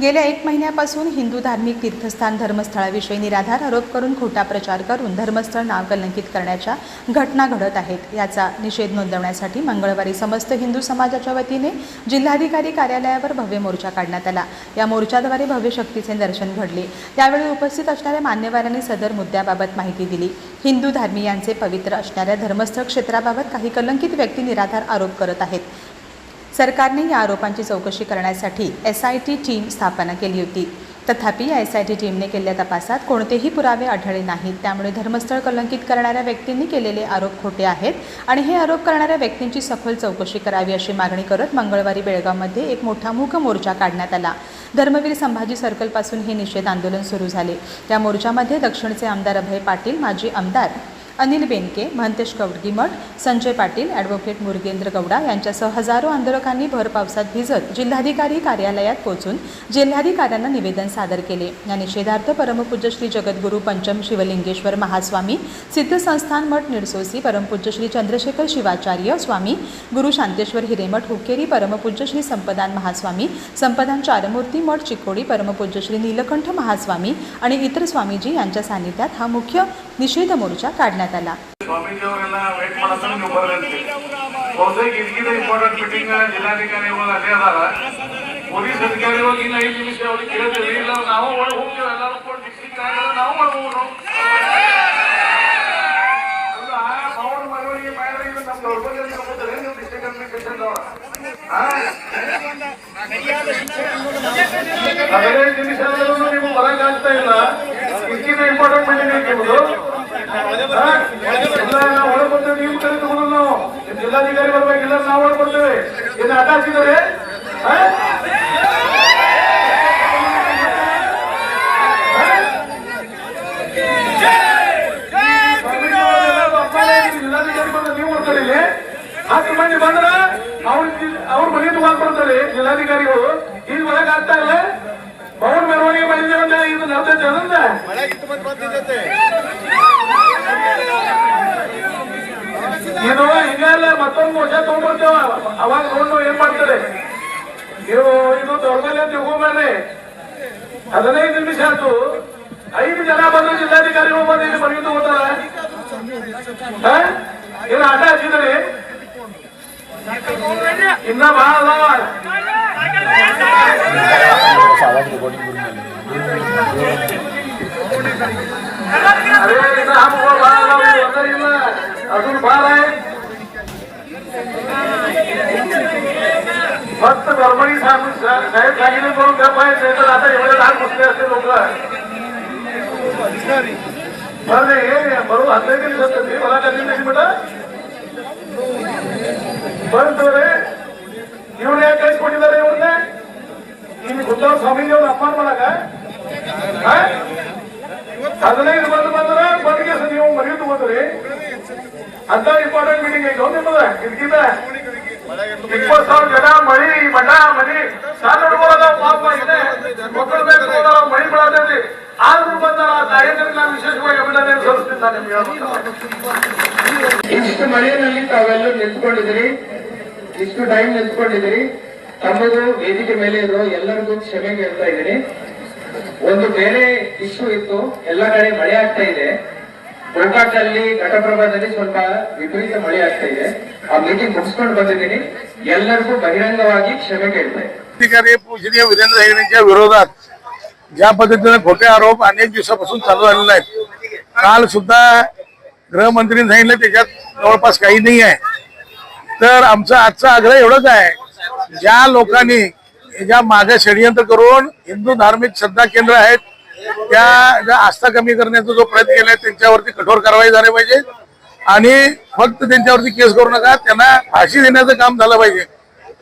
गेल्या एक महिन्यापासून हिंदू धार्मिक तीर्थस्थान धर्मस्थळाविषयी निराधार आरोप करून खोटा प्रचार करून धर्मस्थळ नाव कलंकित करण्याच्या घटना घडत आहेत. याचा निषेध नोंदवण्यासाठी मंगळवारी समस्त हिंदू समाजाच्या वतीने जिल्हाधिकारी कार्यालयावर भव्य मोर्चा काढण्यात आला. या मोर्चाद्वारे भव्य शक्तीचे दर्शन घडले. यावेळी उपस्थित असणाऱ्या मान्यवरांनी सदर मुद्द्याबाबत माहिती दिली. हिंदू धार्मियांचे पवित्र असणाऱ्या धर्मस्थळ क्षेत्राबाबत काही कलंकित व्यक्ती निराधार आरोप करत आहेत. सरकारने या आरोपांची चौकशी करण्यासाठी एस आय टी टीम स्थापना केली होती. तथापि या एस आय टी टीमने केलेल्या तपासात कोणतेही पुरावे आढळले नाहीत. त्यामुळे धर्मस्थळ कलंकित करणाऱ्या व्यक्तींनी केलेले आरोप खोटे आहेत आणि हे आरोप करणाऱ्या व्यक्तींची सखोल चौकशी करावी अशी मागणी करत मंगळवारी बेळगावमध्ये एक मोठा मूक मोर्चा काढण्यात आला. धर्मवीर संभाजी सर्कलपासून हे निषेध आंदोलन सुरू झाले. त्या मोर्चामध्ये दक्षिणचे आमदार अभय पाटील माजी आमदार अनिल बेनके महंतेश कवडगीमठ संजय पाटील ॲडव्होकेट मुरगेंद्र गौडा यांच्यासह हजारो आंदोलकांनी भर पावसात भिजत जिल्हाधिकारी कार्यालयात पोहोचून जिल्हाधिकाऱ्यांना निवेदन सादर केले. या निषेधार्थ परमपूज्य श्री जगद्गुरू पंचम शिवलिंगेश्वर महास्वामी सिद्ध संस्थान मठ निडसोसी परमपूज्य श्री चंद्रशेखर शिवाचार्य स्वामी गुरु शांतेश्वर हिरेमठ हुकेरी परमपूज्य श्री संपदान महास्वामी संपदान चारमूर्ती मठ चिकोडी परमपूज्य श्री नीलकंठ महास्वामी आणि इतर स्वामीजी यांच्या सानिध्यात हा मुख्य ನಿಷೇಧ ಮೋರ್ಚಾ काढण्यात आला ಹದಿನೈದು ನಿಮಿಷ ನೀವು ಬರಂಗಾಗ್ತಾ ಇಲ್ಲ. ಇದಕ್ಕಿಂತ ಇಂಪಾರ್ಟೆಂಟ್ ಮೀಟಿಂಗ್ ಹಾಕಿಬೋದು ಇಲ್ಲ ನಾವು ಕರೆದುಕೊಂಡು ನಾವು ನಿಮ್ ಜಿಲ್ಲಾಧಿಕಾರಿ ನಾವು ಒಳಗೆ ಬರ್ತೇವೆ ಹಾಕಿದ್ದಾರೆ ಜಿಲ್ಲಾಧಿಕಾರಿ ನೀವು ಬರ್ತಾರೆ ಇಲ್ಲಿ ಹತ್ತು ಮಂದಿ ಬಂದ್ರ ಅವ್ರ ಅವ್ರ ಮನೆಯಿಂದ ಬರ್ತಾರೆ ಜಿಲ್ಲಾಧಿಕಾರಿಗಳು ಈಗ ಒಳಗೆ ಆಗ್ತಾ ಇಲ್ಲ ಮಾಡಿದ್ದೇವೆ ಇದು ನಡ್ದೈತೆ ಜನಂದ ಇದು ಹಿಂಗಲ್ಲ ಮತ್ತೊಂದು ವರ್ಷ ತಗೊಂಡ್ಬರ್ತೇವ. ಅವಾಗ ನೋಡು ಏನ್ ಮಾಡ್ತಾರೆ. ನೀವು ಇದು ದೌರ್ಬಲ್ಯ ತಿಳ್ಕೊಂಬೇಡ್ರಿ ಹದಿನೈದು ನಿಮಿಷ ಆಯ್ತು. ಐದು ಜನ ಬಂದು ಜಿಲ್ಲಾಧಿಕಾರಿಗಳು ಬಂದು ಇಲ್ಲಿ ಮನೆಗೆ ತಗೋತಾರ ಏನು ಆಟ ಹಚ್ಚಿದ್ರಿ ಇನ್ನ ಬಹಳ अजून फार आहे फक्त गडबडी सांगून साहेब सांगितलं करून का पाहिजे तर आता एवढे लाल बसले असते लोक बरं हे बरोबर ते मला काही नाही बेटा बरं. तर रे येऊन या काहीच कोणीला येऊन नाही मी स्वामी घेऊन अपमान मला काय ಹದಿನೈದು ಮಂದಿ ಬಂದ್ರೆ ಬಂದ್ಗೆ ನೀವು ಮರೆಯುತ್ತ ಹೋದ್ರಿ ಅಂತ ಇಂಪಾರ್ಟೆಂಟ್ ಮೀಟಿಂಗ್ ಐತೆ ನಿಮ್ಮದ? ಇದಕ್ಕಿಂತ ಇಪ್ಪತ್ ಸಾವಿರ ಜನ ಮಳಿ, ಮಠ, ಮನಿ ಸಣ್ಣ ಪಾಪ ಇದೆ. ಮಕ್ಕಳು ಬೇಕು ಮಳಿ ಬಿಡತೈತಿ ಆದ್ರೂ ಬಂದಾರ ಆ ತಾಯಂದ್ರಿಗೆ ನಾನು ವಿಶೇಷವಾಗಿ ಅಭಿನಂದನೆ ಸಲ್ಲಿಸ್ತೀನಿ ಇಷ್ಟು ಮಳೆಯಲ್ಲಿ ತಾವೆಲ್ಲ ನಿಂತ್ಕೊಂಡಿದ್ದೀರಿ. ಇಷ್ಟು ಟೈಮ್ ನಿಂತ್ಕೊಂಡಿದ್ದೀರಿ. ತಮ್ಮದು ವೇದಿಕೆ ಮೇಲೆ ಇರೋ ಎಲ್ಲರಿಗೂ ಕ್ಷಮೆ ಹೇಳ್ತಾ ಇದ್ದೀನಿ. ಒಂದು ಬೇರೆ ಇಶ್ಯೂ ಇತ್ತು ಎಲ್ಲ ಕಡೆ ಮಳೆ ಆಗ್ತಾ ಇದೆ ಗೋಕಾಕಲ್ಲಿ ಘಟಪ್ರಭಾದಲ್ಲಿ ಸ್ವಲ್ಪ ವಿಪರೀತ ಮಳೆ ಆಗ್ತಾ ಇದೆ ಆ ಮೀಟಿಂಗ್ ಮುಗಿಸ್ಕೊಂಡು ಬಂದಿದ್ದೀನಿ ಎಲ್ಲರಿಗೂ ಬಹಿರಂಗವಾಗಿ ಕ್ಷಮೆ ಕೇಳ್ತಾ ಇದ್ದೀನಿ अधिकारी पूजनीय वीरेंद्र हेगडेंच्या विरोधात ज्या पद्धतीने खोटे आरोप अनेक दिवसापासून चालू झालेले आहेत काल सुद्धा गृहमंत्रीने सांगितलं त्याच्यात जवळपास काही नाही आहे तर आमचा आजचा आग्रह एवढाच आहे ज्या लोकांनी ज्या मागे षडयंत्र करून हिंदू धार्मिक श्रद्धा केंद्र आहेत. त्या ज्या आस्था कमी करण्याचा जो प्रयत्न केलाय त्यांच्यावरती कठोर कारवाई झाली पाहिजे. आणि फक्त त्यांच्यावरती केस करू नका त्यांना फाशी देण्याचं काम झालं पाहिजे.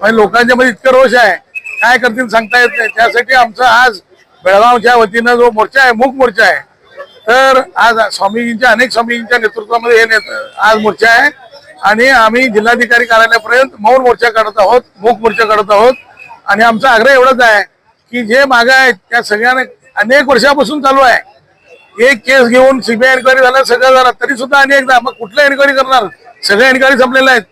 म्हणजे लोकांच्या मध्ये इतकं रोष आहे. काय करतील सांगता येत नाही. त्यासाठी आमचा आज बेळगावच्या वतीनं जो मोर्चा आहे मूक मोर्चा आहे. तर आज स्वामीजींच्या अनेक स्वामीजींच्या नेतृत्वामध्ये हे नेत- आज मोर्चा आहे. आणि आम्ही जिल्हाधिकारी कार्यालयापर्यंत मौन मोर्चा काढत आहोत मूक मोर्चा काढत आहोत. आणि आमचा आग्रह एवढाच आहे की जे माग आहेत त्या सगळ्यांना अनेक वर्षापासून चालू आहे. एक केस घेऊन सीबीआय एन्क्वायरी झालं सगळं झालं तरी सुद्धा अनेकदा मग कुठल्या एन्क्वायरी करणार? सगळ्या एन्क्वायरी संपलेल्या आहेत.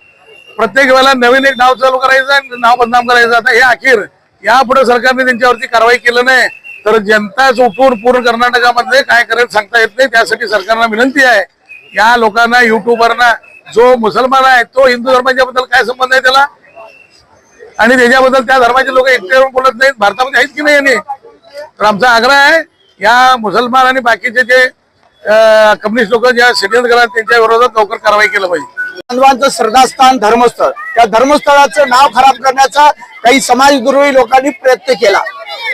प्रत्येक वेळेला नवीन एक नाव चालू करायचं आणि नाव बदनाम करायचं. आता हे अखेर यापुढे सरकारने त्यांच्यावरती कारवाई केलं नाही. तर जनताच उठून पूर्ण कर्नाटकामध्ये काय करेल सांगता येत नाही. त्यासाठी सरकारला विनंती आहे. या लोकांना युट्यूबरना जो मुसलमान आहे तो हिंदू धर्माच्या बद्दल काय संबंध आहे त्याला? आणि त्याच्याबद्दल त्या धर्माचे लोक एकटे बोलत नाहीत. भारतामध्ये आहेत की नाही यांनी? तर आमचा आग्रह आहे या मुसलमान आणि बाकीचे जे अं, कम्युनिस्ट लोक ज्या षडयंत्र करतात त्यांच्या विरोधात लवकर कारवाई केलं पाहिजे. बांधवांचं श्रद्धास्थान धर्मस्थळ. त्या धर्मस्थळाचं नाव खराब करण्याचा काही समाजद्रोही लोकांनी प्रयत्न केला.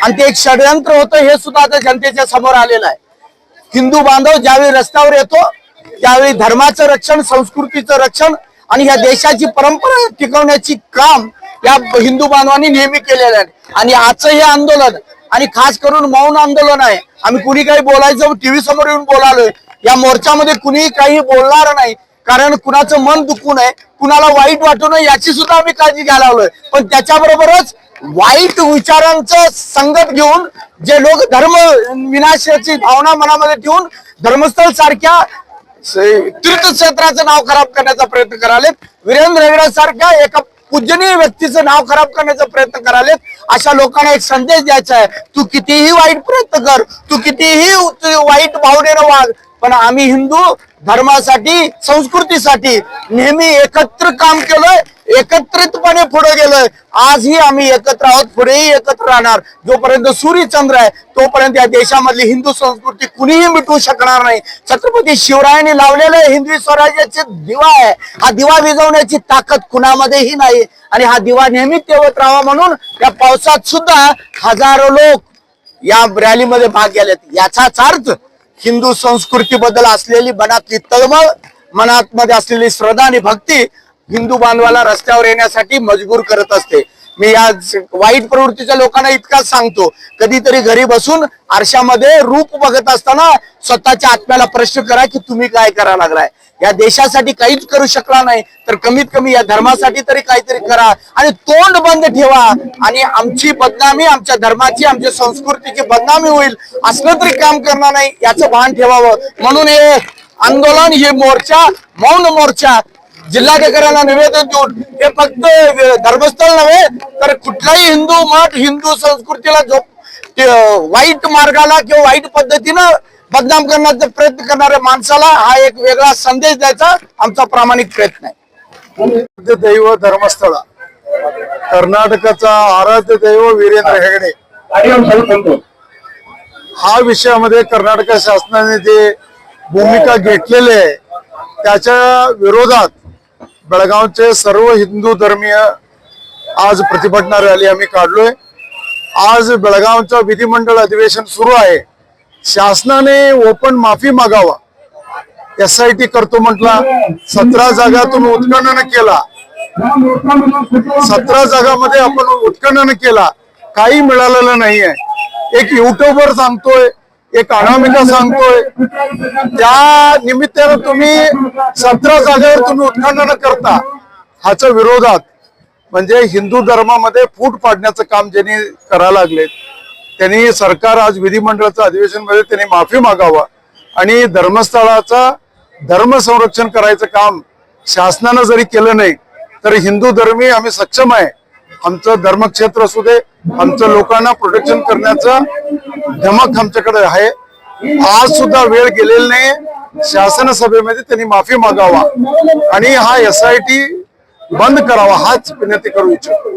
आणि ते एक षडयंत्र होतं हे सुद्धा आता जनतेच्या समोर आलेलं आहे. हिंदू बांधव ज्यावेळी रस्त्यावर येतो त्यावेळी धर्माचं रक्षण संस्कृतीचं रक्षण आणि या देशाची परंपरा टिकवण्याची काम या हिंदू बांधवांनी नेहमी केलेलं आहे. आणि आजचं हे आंदोलन आणि खास करून मौन आंदोलन आहे. आम्ही कुणी काही बोलायचं टीव्ही समोर येऊन बोलालोय. या मोर्चामध्ये कुणीही काही बोलणार नाही. कारण कुणाचं मन दुखू नये कुणाला वाईट वाटू नये याची सुद्धा आम्ही काळजी घ्यायला आलोय पण त्याच्याबरोबरच वाईट विचारांचं संगत घेऊन जे लोक धर्म विनाशाची भावना मनामध्ये ठेवून धर्मस्थळ सारख्या तीर्थक्षेत्राचं नाव खराब करण्याचा प्रयत्न करायला वीरेंद्र हेगडे सारख्या एका पूजनीय व्यक्तीचं नाव खराब करण्याचा प्रयत्न करालेत अशा लोकांना एक संदेश द्यायचा आहे तू कितीही वाईट प्रयत्न कर तू कितीही वाईट भावनेनं वाग पण आम्ही हिंदू धर्मासाठी संस्कृतीसाठी नेहमी एकत्र काम केलंय एकत्रितपणे पुढे गेलोय. आजही आम्ही एकत्र आहोत पुढेही एकत्र राहणार. जोपर्यंत सूर्यचंद्र आहे तोपर्यंत या देशामधली हिंदू संस्कृती कुणीही मिटवू शकणार नाही. छत्रपती शिवरायांनी लावलेलं हिंदवी स्वराज्याचे दिवा आहे. हा दिवा विझवण्याची ताकद कुणामध्येही नाही. आणि हा दिवा नेहमी तेवत राहावा म्हणून या पावसात सुद्धा हजारो लोक या रॅलीमध्ये भाग घ्यालेत. याचाच अर्थ हिंदू संस्कृतीबद्दल असलेली मनातली तळमळ मनात मध्ये असलेली श्रद्धा आणि भक्ती हिंदू बांधवाला रस्त्यावर येण्यासाठी मजबूर करत असते. मी या वाईट प्रवृत्तीच्या लोकांना इतकाच सांगतो. कधीतरी घरी बसून आरशामध्ये रूप बघत असताना स्वतःच्या आत्म्याला प्रश्न करा की तुम्ही काय करा लागलाय? या देशासाठी काहीच करू शकला नाही तर कमीत कमी या धर्मासाठी तरी काहीतरी करा आणि तोंड बंद ठेवा. आणि आमची बदनामी आमच्या धर्माची आमच्या संस्कृतीची बदनामी होईल असलं तरी काम करणार नाही याचं भान ठेवावं. म्हणून हे आंदोलन हे मोर्चा मौन मोर्चा जिल्हाधिकाऱ्यांना निवेदन देऊन हे फक्त धर्मस्थळ नव्हे तर कुठलाही हिंदू मठ हिंदू संस्कृतीला जो वाईट मार्गाला किंवा वाईट पद्धतीनं बदनाम करण्याचा प्रयत्न करणाऱ्या माणसाला हा एक वेगळा संदेश द्यायचा आमचा प्रामाणिक प्रयत्न आहे. दैव धर्मस्थळा. कर्नाटकाचा आराध्य दैव वीरेंद्र हेगडे. हा विषयामध्ये कर्नाटक शासनाने जे भूमिका घेतलेली आहे त्याच्या विरोधात बेळगावचे सर्व हिंदू धर्मीय आज प्रतिभटना रॅली आम्ही काढलोय. आज बेळगावचं विधिमंडळ अधिवेशन सुरू आहे. शासनाने ओपन माफी मागावा. एस आय टी करतो म्हटला सतरा जागातून उत्खनन केला. सतरा जागामध्ये आपण उत्खनन केला. काही मिळालेलं नाहीये. एक युट्यूबर सांगतोय एक अनामिका सांगतोय. त्या निमित्तानं तुम्ही सतरा जागेवर तुम्ही उत्खनन करता. ह्याच्या विरोधात. म्हणजे हिंदू धर्मामध्ये फूट पाडण्याचं काम ज्यांनी करायला लागले त्यांनी सरकार आज विधिमंडळाचं अधिवेशनमध्ये त्यांनी माफी मागावा आणि धर्मस्थळाचा धर्म संरक्षण करायचं काम शासनानं जरी केलं नाही तर हिंदू धर्मी आम्ही सक्षम आहे. आमचं धर्मक्षेत्र असू दे आमचं लोकांना प्रोटेक्शन करण्याचा धमक आमच्याकडे आहे. आज सुद्धा वेळ गेलेली नाही शासन सभेमध्ये त्यांनी माफी मागावा आणि हा एस आय टी बंद करावा हाच विनंती करू इच्छितो.